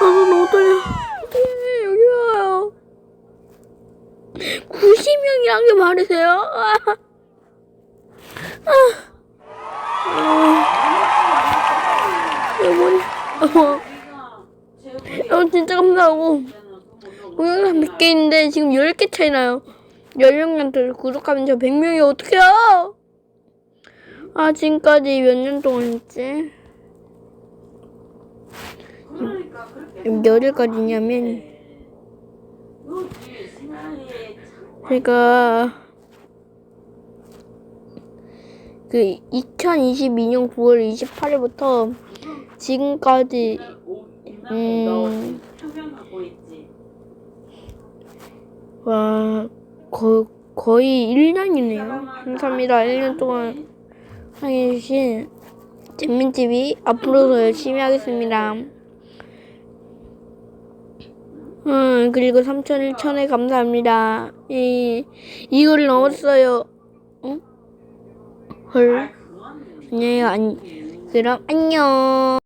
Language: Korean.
아, 너무 떨려. 어떡해, 여기 와요. 90명이란 게 말이 돼요? 아. 아. 아. 여러분, 어, 여러분 진짜 감사하고. 동영상 100개 있는데 지금 10개 차이 나요. 10명한테 구독하면 저 100명이 어떡해요? 아, 지금까지 몇 년 동안 했지? 그렇지 생각에 제가 그 2022년 9월 28일부터 지금까지 음. 와 거, 거의 1년이네요. 감사합니다. 1년 동안 해주신 잼민TV 앞으로도 열심히 하겠습니다. 음, 그리고 3천 1천에 감사합니다. 이, 이거를 넘었어요. 응? 헐. 안녕히, 안, 그럼 안녕.